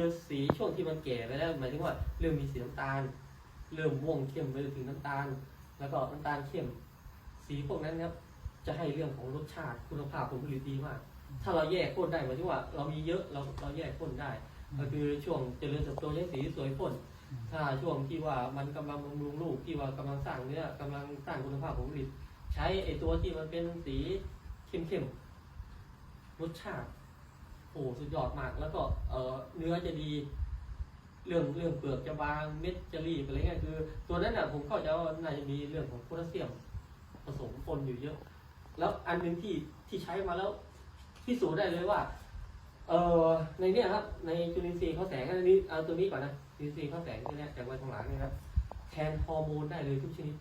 คือสีช่วงที่มันแก่ไปแล้วหมายถึงว่าเริ่มมีสีน้ำตาล เริ่มม่วงเข้มไปถึงน้ำตาล แล้วก็น้ำตาลเข้ม สีพวกนั้นครับจะให้เรื่องของรสชาติคุณภาพผลผลิตดีมาก ถ้าเราแยกพ่นได้หมายถึงว่าเรามีเยอะเราเราแยกพ่นได้ ก็คือช่วงเจริญเติบโตใช้สีสวยพ่นถ้าช่วงที่ว่ามันกำลังบำรุงลูกที่ว่ากำลังสร้างเนื้อกำลังสร้างคุณภาพผลผลิต ใช้ไอตัวที่มันเป็นสีเข้มๆรสชาติ โอ้สุดยอดมาก แล้วก็เออเนื้อจะดี เรื่องเรื่องเปลือกจะบางเม็ดจะรีบอะไรเงี้ยคือ ตัวนั้นน่ะผมเข้าใจว่าน่าจะมีเรื่องของโพแทสเซียมผสมปนอยู่เยอะ แล้วอันหนึ่งที่ที่ใช้มาแล้วพิสูจน์ได้เลยว่า เออในเนี้ยครับ ในจุลินทรีย์เขาแสงอันนี้เอาตัวนี้ก่อนนะจุลินทรีย์เขาแสงตัวเนี้ยจากใบทองหลางเนี่ยครับแทนฮอร์โมนได้เลยทุกชนิด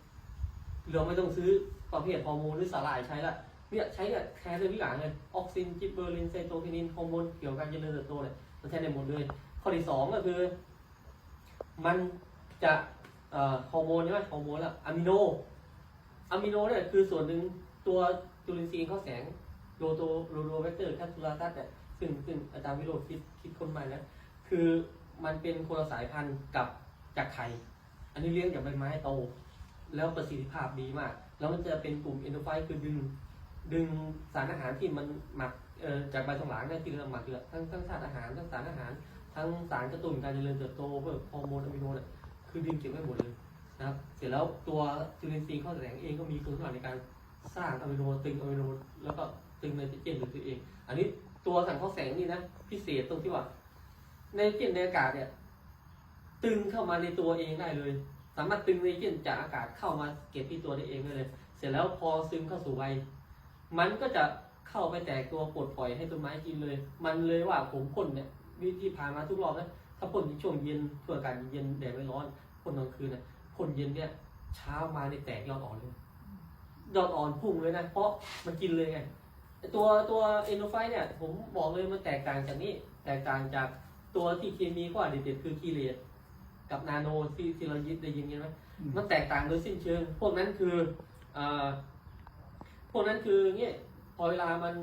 เราไม่ต้องซื้อประเภทฮอร์โมนหรือสาหร่ายใช้ละ เนี่ยใช้เนี่ยแทนเลยทุกอย่างเลยออกซินจิบเบอร์ลินไซโตคินินฮอร์โมนเกี่ยวกับการเจริญเติบโตเนี่ยมันแทนได้หมดเลย ข้อที่สองก็คือ มันจะฮอร์โมนใช่ไหมฮอร์โมนละอะมิโนอะมิโนเนี่ยคือส่วนหนึ่งตัวจุลินทรีย์เขาแสงโรโตโรโรเวกเตอร์แคปซูลาตัสเนี่ยซึ่งซึ่งอาจารย์วิโรจน์คิดคิดคนใหม่นะคือมันเป็นคนละสายพันธุ์กับจากไข่อันนี้เลี้ยงจากใบไม้โต แล้วประสิทธิภาพดีมาก แล้วมันจะเป็นกลุ่มเอนโดไฟคือดึง ดึงสารอาหารที่มันหมักจากใบทองหลางเนี่ยที่เราหมักเยอะทั้งทั้งธาตุอาหารทั้งสารอาหาร ทั้งสารกระตุ้นการเจริญเติบโตเพื่อฮอร์โมนอะมิโนเนี่ยคือดึงเก็บไว้หมดเลยนะครับ เสร็จแล้วตัวจุลินทรีย์ข้อแสดงเองก็มีคุณสมบัติในการสร้างอะมิโนตึงอะมิโนแล้วก็ตึงไนโตรเจนหรือตัวเอง อันนี้ตัวสังเคราะห์แสงนี่นะพิเศษตรงที่ว่าไนโตรเจนในอากาศเนี่ยตึงเข้ามาในตัวเองได้เลย สามารถตึงไนโตรเจนจากอากาศเข้ามาเก็บที่ตัวได้เองได้เลย เสร็จแล้วพอซึมเข้าสู่ใบ มันก็จะเข้าไปแตกตัวปลดปล่อยให้ต้นไม้กินเลย มันเลยว่าผมพ่นเนี่ยวิธีผ่านมาทุกรอบนะถ้าพ่นในช่วงเย็นเพื่อกาศเย็นแดดไม่ร้อนพ่นกลางคืนเนี่ยพ่นเย็นเนี่ยเช้ามาในแตกยอดอ่อนเลยยอดอ่อนพุ่งเลยนะเพราะมันกินเลยไงตัวตัวเอนโดไฟเนี่ย ผมบอกเลยมันแตกต่างจากนี้ แตกต่างจากตัวที่เคมีก็เด็ดๆคือคีเลตกับนาโนที่ที่เรายิดได้ยินกันไหมมันแตกต่างโดยสิ้นเชิงพวกนั้นคืออ่อ พวกนั้นคือเงี้ยพอเวลามัน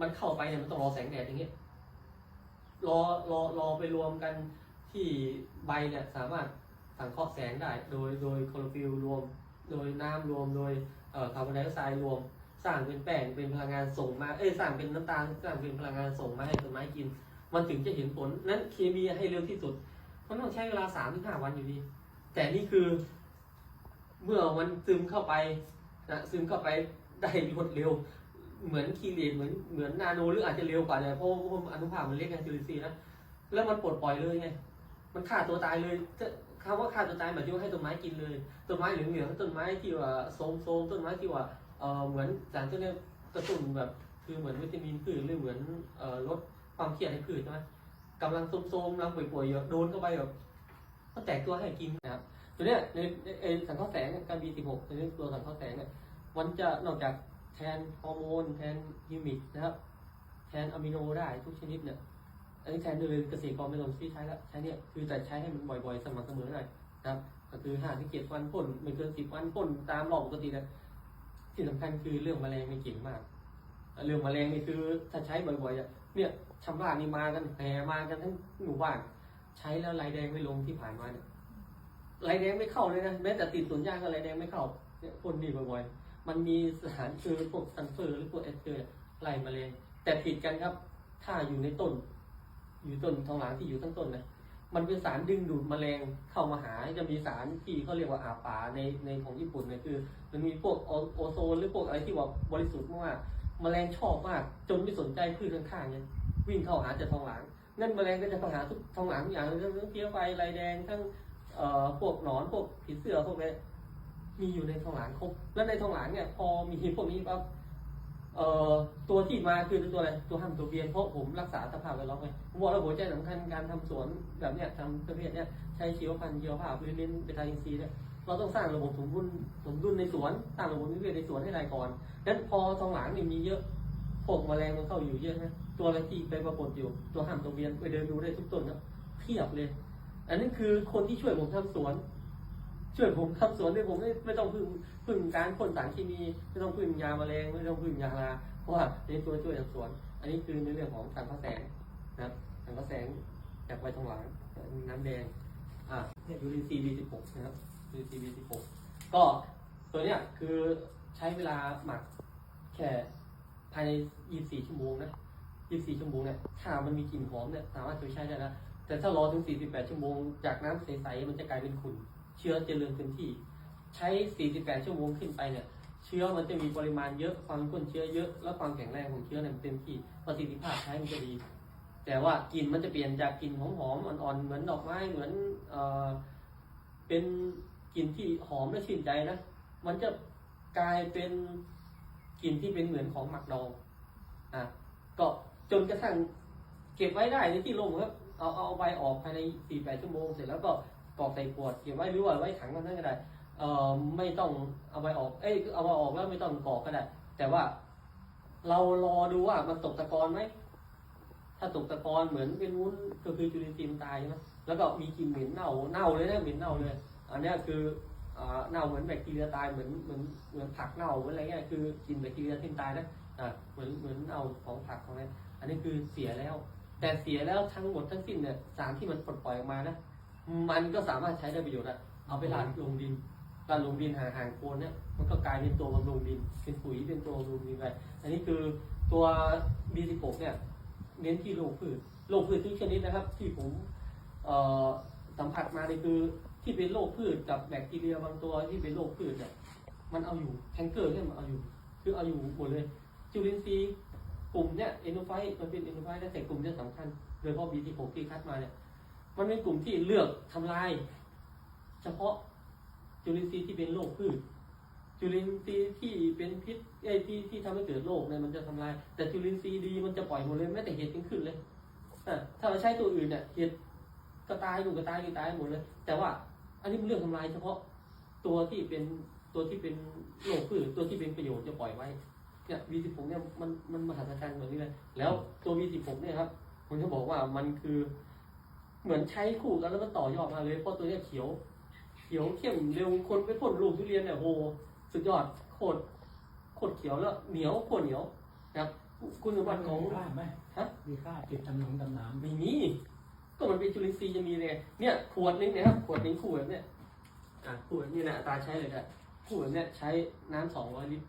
มันเข้าไปเนี่ยมันต้องรอแสงแดดอย่างเงี้ยรอรอรอไปรวมกันที่ใบเนี่ยสามารถสังเคราะห์แสงได้ โดยโดยคลอโรฟิลรวม โดยน้ำรวมโดยคาร์บอนไดออกไซด์รวม สร้างเป็นแป้งเป็นพลังงานส่งมาเอ้ยสร้างเป็นน้ำตาลสร้างเป็นพลังงานส่งมาให้ต้นไม้กิน มันถึงจะเห็นผลนั้นเคมีให้เร็วที่สุดมันต้องใช้เวลาสามถึงห้าวันอยู่ดี แต่นี่คือ เมื่อมันซึมเข้าไป นะซึมเข้าไปได้รวดเร็ว เหมือนคีรีนเหมือนเหมือนนาโนหรืออาจจะเร็วกว่าเนี่ยเพราะว่าอนุภาคมันเล็กไงจุลินทรีย์นะแล้วมันปลดปล่อยเลยไงมันฆ่าตัวตายเลยคำว่าฆ่าตัวตายหมายถึงให้ต้นไม้กินเลยต้นไม้เหลืองๆต้นไม้ที่ว่าโซมโซมต้นไม้ที่ว่าเออเหมือนสารตัวเนี้ยกระตุ้นแบบคือเหมือนวิตามินพืชหรือเหมือนเออลดความเครียดให้พืชใช่ไหมกำลังโซมๆกำลังป่วยๆอยู่โดนเข้าไปแบบก็แตกตัวให้กินนะครับ ตัวเนี้ยในในไอสังเคราะห์แสงเนี่ยการบีสิบหกตัวนี้ตัวสังเคราะห์แสงเนี่ยมันจะนอกจากแทนฮอร์โมนแทนฮิวมิกนะครับแทนอะมิโนได้ทุกชนิดเนี่ยอันนี้แทนเลยเกษตรกรไม่ต้องซื้อใช้แล้วใช้เนี่ยคือแต่ใช้ให้มันบ่อยๆสม่ำเสมอหน่อยนะครับก็คือห้าถึงเจ็ดวันพ่นไม่เกินสิบวันพ่นตามรอบปกตินะที่สำคัญคือเรื่องแมลงไม่เก่งมาก เรื่องแมลงนี่คือถ้าใช้บ่อยๆเนี่ยชำระนี่มากันแห่มากันทั้งหมู่บ้าน ใช้แล้วลายแดงไม่ลงที่ผ่านมาเนี่ย ลายแดงไม่เข้าเลยนะแม้แต่ติดสวนยางก็ลายแดงไม่เข้าเนี่ยพ่นดีบ่อยๆมันมีสถานคือพวกซันเฟอร์หรือพวกเอสเตอร์ไล่แมาเลยแต่ผิดกันครับ ถ้าอยู่ในต้น อยู่ต้นทองหลางที่อยู่ทั้งต้นนะมันเป็นสารดึงดูดแมลงเข้ามาหาจะมีสารที่เขาเรียกว่าอาป่าในในของญี่ปุ่นเนี่ยคือ มันมีพวกโอโอโซนหรือพวกอะไรที่ว่าบริสุทธิ์มากแมลงชอบมาก จนไม่สนใจพืชข้างๆเนี่ยวิ่งเข้าหาแต่ทองหลางนั่นแมลงก็จะเข้าหาทุกทองหลางทุกอย่างเลยทั้งเพี้ยไฟลายแดงทั้ง เอ่อพวกหนอนพวกผีเสื้อพวกนี้มีอยู่ในทองหลางครบ แล้วในทองหลางเนี่ย พอมีพวกนี้ปั๊บเอ่อตัวที่มาคือตัวอะไรตัวห้ามตัวเบียนเพราะผมรักษาสภาพแวดล้อมไงผมบอกแล้วหัวใจสำคัญการทำสวนแบบเนี้ยทำประเภทเนี้ยใช้ชีวพันธุ์ชีวภาพหรือเน้นเบตาอินทรีย์เนี่ยเราต้องสร้างระบบสมดุลสมดุลในสวนสร้างระบบนิเวศในสวนให้ได้ก่อนนั้นพอทองหลางนี่มีเยอะพวกแมลงมันเข้าอยู่เยอะนะตัวอะไรที่ไปปรากฏอยู่ตัวห้ามตัวเบียนไปเดินดูได้ทุกต้นครับเพียบเลย อันนี้คือคนที่ช่วยผมทำสวน ช่วยผมทำสวนเนี่ยผมไม่ไม่ต้องพึ่งพึ่งการพ่นสารเคมีไม่ต้องพึ่งยาแมลงไม่ต้องพึ่งยาลาเพราะว่าในตัวช่วยทำสวน อันนี้คือในเรื่องของการพักแสงนะครับสังกะแสงจากใบทองหลางน้ำแดงอ่าเนี่ยยูรินซีย์ B16 นะครับยูรินซีย์ B16 ก็ตัวเนี้ยคือใช้เวลาหมักแค่ภายใน 24 ชั่วโมงนะ 24 ชั่วโมงเนี่ยถ้ามันมีกลิ่นหอมเนี่ย สามารถจะใช้ได้นะแต่ถ้ารอถึง 48 ชั่วโมง จากน้ำใสๆมันจะกลายเป็นขุ่นเชื้อจะเจริญเต็มที่ ใช้ 48 ชั่วโมงขึ้นไปเนี่ยเชื้อมันจะมีปริมาณเยอะความข้นเชื้อเยอะและความแข็งแรงของเชื้อเนี่ยมันเต็มที่ประสิทธิภาพใช้มันจะดี แต่ว่ากลิ่นมันจะเปลี่ยนจากกลิ่นหอมๆอ่อนๆเหมือนดอกไม้เหมือนเออเป็นกลิ่นที่หอมและชื่นใจนะมันจะกลายเป็นกลิ่นที่เป็นเหมือนของหมักดองอะก็จนกระทั่งเก็บไว้ได้ในที่ร่มครับ เอาเอาใบออกภายใน 48 ชั่วโมงเสร็จแล้วก็กรอกใส่ขวดเก็บไว้หรือว่าไว้ถังกันนั่นก็ได้เอ่อไม่ต้องเอาไปออก เอ้ยเอามาออกแล้วไม่ต้องกรอกก็ได้ แต่ว่าเรารอดูว่ามันตกตะกอนไหม ถ้าตกตะกอนเหมือนเป็นวุ้นก็คือจุลินทรีย์ตายใช่ไหมแล้วก็มีกลิ่นเหม็นเน่า เน่าเลยนะเหม็นเน่าเลย อันนี้คือเน่าเหมือนแบคทีเรียตายเหมือนเหมือนเหมือนผักเน่าเหมือนอะไรเงี้ย คือกินแบคทีเรียที่ตายนะอ่าเหมือนเหมือนเน่าของผักของอะไรอันนี้คือเสียแล้ว แต่เสียแล้วทั้งหมดทั้งสิ้นเนี่ยสารที่มันปลดปล่อยออกมานะ มันก็สามารถใช้ได้ประโยชน์อะเอาไปหลั่นลงดินการลงดินห่างห่างๆโคนเนี่ยมันก็กลายเป็นตัวบำรุงดิน เป็นปุ๋ยเป็นตัวบำรุงดินไปอันนี้คือตัว B16 เนี่ยเน้นที่โรคพืชโรคพืชทุกชนิดนะครับ ที่ผมสัมผัสมาเลยคือที่เป็นโรคพืชกับแบคทีเรียบางตัวที่เป็นโรคพืชเนี่ยมันเอาอยู่แทงเกอร์เนี่ยมันเอาอยู่ คือเอาอยู่หมดเลยจุลินทรีย์ กลุ่มเนี่ยเอโนไฟมันเป็นเอโนไฟและแต่กลุ่มเนี่ยสำคัญโดยเฉพาะ B16 ที่คัดมาเนี่ยมันเป็นกลุ่มที่เลือกทำลาย เฉพาะจุลินทรีย์ที่เป็นโรคพืชจุลินทรีย์ที่เป็นพิษไอ้ที่ที่ทำให้เกิดโรคเนี่ยมันจะทำลาย แต่จุลินทรีย์ดีมันจะปล่อยหมดเลยแม้แต่เห็ดยังขึ้นเลยถ้าเราใช้ตัวอื่นเนี่ยเห็ดก็ตายหนูก็ตายก็ตายหมดเลย แต่ว่าอันนี้มันเรื่องทำลายเฉพาะตัวที่เป็นตัวที่เป็นโรคพืชตัวที่เป็นประโยชน์จะปล่อยไว้ เนี่ย V16 เนี่ยมันมันมหัศจรรย์แบบนี้เลยแล้วตัว V16 เนี่ยครับผมจะบอกว่ามันคือ เหมือนใช้คู่กันแล้วมันต่อยอดมาเลยเพราะตัวเนี้ยเขียว เขียวเข้มเร็วคนไปพ่นลูกทุเรียนเนี่ยโหสุดยอดโคตรโคตรเขียวแล้วเหนียวโคตรเหนียวนะครับคุณสมบัติของมีค่าไหมฮะมีค่าติดตำหนงตำหนามไม่มีก็มันเป็นจุลินทรีย์จะมีเลยเนี่ยขวดนึงเนะครับขวดนึงขวดเนี่ยอะขวดนี่นะอัตราใช้เลยครับขวดเนี่ยใช้น้ำสองร้อยลิตร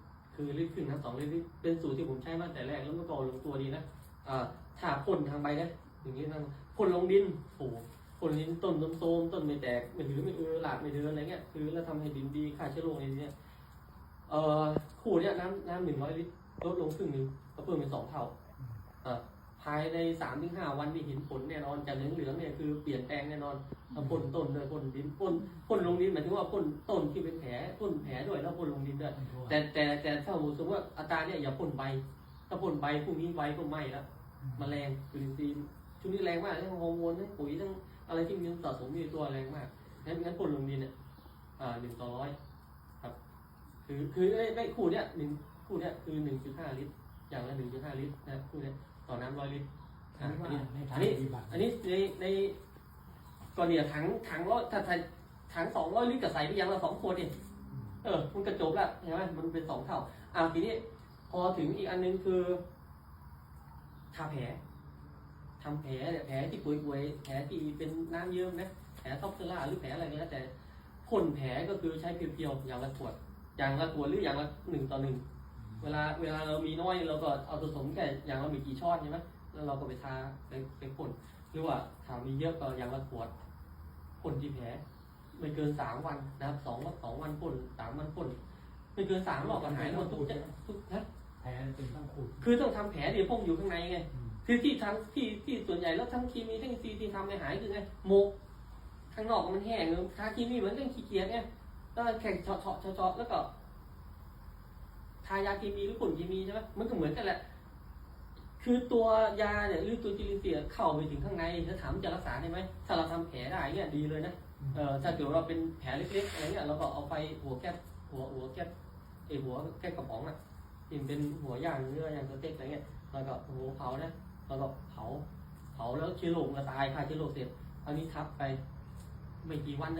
คือลิตรครึ่งน้ำสองลิตรเป็นสูตรที่ผมใช้มาแต่แรกแล้วมันก็ลงตัวดีนะอ่าถ้าพ่นทางใบนะอย่างนี้ทางพ่นลงดินโอ้โหคนดินต้นต้นโทมต้นไม่แตกไม่ถือไม่เออหลากไม่เดินอะไรเงี้ยคือแล้วทำให้ดินดีฆ่าเชื้อโรคอะไรเงี้ยเอ่อขูดเนี้ยน้ำน้ำหนึ่งร้อยลิตรลดลงครึ่งหนึ่งก็เพิ่มเป็นสองเท่าอ่า ภายในสามถึงห้าวันที่เห็นผลแน่นอนจากเหลืองเหลืองเนี่ยคือเปลี่ยนแปลงแน่นอนพ่นต้นด้วยพ่นดินพ่นพ่นลงดินหมายถึงว่าพ่นต้นที่เป็นแผลพ่นแผลด้วยแล้วพ่นลงดินด้วยแต่แต่แต่ถ้าสมมติว่าอัตราเนี่ยอย่าพ่นใบถ้าพ่นใบพวกนี้ใบก็ไหม้แล้วแมลงจุลินทรีย์ช่วงนี้แรงมากทั้งฮอร์โมนทั้งปุ๋ยทั้งอะไรที่มันสะสมอยู่ตัวแรงมากงั้นงั้นพ่นลงดินเนี่ยอ่าหนึ่งต่อร้อยครับ คือคือไอ้ไอ้คู่เนี้ยหนึ่งคู่เนี้ยคือหนึ่งจุดห้าลิตรอย่างละหนึ่งจุดห้าลิตรนะคู่เนี้ย ต่อน้ำร้อยลิตรอันนี้ว่าในทาอังนนี้ปฏิบัติอันนี้ในในก่อนเนี่ยถังถังร้อยถ้าถ้าถังสองร้อยลิตรกับใส่ไปอย่างละสองขวดเนี่ยเออ มันกระจบแล้วเห็นไหมมันเป็นสองเท่าอ่าทีนี้พอถึงอีกอันนึงคือทาแผลทำแผลเนี่ยแผลที่ป่วยๆแผลที่เป็นน้ำเยิ้มนะแผลท็อปเซล่าหรือแผลอะไรก็แล้วแต่พ่นแผลก็คือใช้เพียวๆอย่างละขวดอย่างละขวดหรืออย่างละหนึ่งต่อหนึ่ง เวลาเวลาเรามีน้อยเราก็เอาผสมแค่อย่างเรามีกี่ช้อนใช่ไหมแล้วเราก็ไปทาไปไปพ่นหรือว่าถ้ามีเยอะก็อย่างละขวดพ่นที่แผลไม่เกินสามวันนะครับสองวันสองวันพ่นสามวันพ่นไม่เกินสามรอบก็หายหมดทุกจะทุกนะแผลเป็นต้องขูดคือต้องทำแผลเดี๋ยวพวกอยู่ข้างในไงอืมคือที่ทำที่ที่ส่วนใหญ่แล้วทั้งเคมีทั้งซีที่ทำไม่หายคือไงหมกข้างนอกมันแห้งเลยทาเคมีเหมือนกันขี้เกียจไงแล้วแข่งเฉาะเฉาะเฉาะเฉาะแล้วก็ทายาเคมีหรือผลเคมีใช่ไหมมันก็เหมือนกันแหละ คือตัวยาเนี่ยหรือตัวจุลินทรีย์เข้าไปถึงข้างในถ้าถามจะรักษาได้ไหมถ้าเราทำแผลได้เนี่ยดีเลยนะเออถ้าเกิดว่าเป็นแผลเล็กๆอะไรเงี้ยเราก็เอาไปหัวแก๊สหัวหัวแก๊สไอหัวแก๊สกระป๋องอะที่มันเป็นหัวย่างเนื้อย่างสเต็กอะไรเงี้ยแล้วก็หัวเผานะแล้วก็เผาเผาแล้วเชื้อโรคมันตายฆ่าเชื้อโรคเสร็จเอานี้ทับไปไม่กี่วันนะ